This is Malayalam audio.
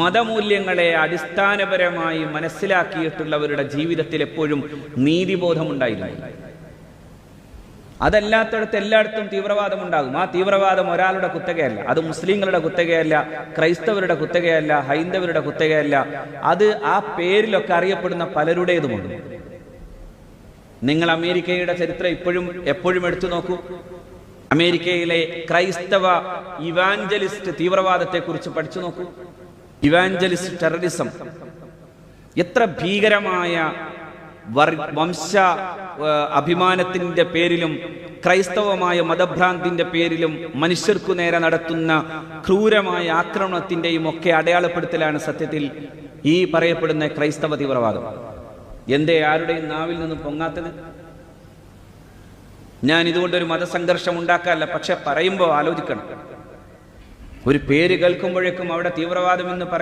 മതമൂല്യങ്ങളെ അടിസ്ഥാനപരമായി മനസ്സിലാക്കിയിട്ടുള്ളവരുടെ ജീവിതത്തിൽ എപ്പോഴും നീതിബോധമുണ്ടായിരുന്നു അതല്ലാത്തടത്ത് എല്ലായിടത്തും തീവ്രവാദം ഉണ്ടാകും ആ തീവ്രവാദം ഒരാളുടെ കുത്തകയല്ല അത് മുസ്ലിങ്ങളുടെ കുത്തകയല്ല ക്രൈസ്തവരുടെ കുത്തകയല്ല ഹൈന്ദവരുടെ കുത്തകയല്ല അത് ആ പേരിലൊക്കെ അറിയപ്പെടുന്ന പലരുടേതുമുണ്ട്. നിങ്ങൾ അമേരിക്കയുടെ ചരിത്രം ഇപ്പോഴും എപ്പോഴും എടുത്തു നോക്കൂ. അമേരിക്കയിലെ ക്രൈസ്തവ ഇവാഞ്ചലിസ്റ്റ് തീവ്രവാദത്തെക്കുറിച്ച് പഠിച്ചു നോക്കൂ. ഇവാഞ്ചലിസ്റ്റ് ടെററിസം എത്ര ഭീകരമായ വംശ അഭിമാനത്തിന്റെ പേരിലും ക്രൈസ്തവമായ മതഭ്രാന്തിന്റെ പേരിലും മനുഷ്യർക്കു നേരെ നടത്തുന്ന ക്രൂരമായ ആക്രമണത്തിന്റെയും ഒക്കെ അടയാളപ്പെടുത്തലാണ് സത്യത്തിൽ ഈ പറയപ്പെടുന്ന ക്രൈസ്തവ തീവ്രവാദം. എന്തേ ആരുടെയും നാവിൽ നിന്നും പൊങ്ങാത്തത്? ഞാൻ ഇതുകൊണ്ടൊരു മതസംഘർഷം ഉണ്ടാക്കാറില്ല പക്ഷെ പറയുമ്പോൾ ആലോചിക്കണം. ഒരു പേര് കേൾക്കുമ്പോഴേക്കും അവിടെ തീവ്രവാദം എന്ന് പറയും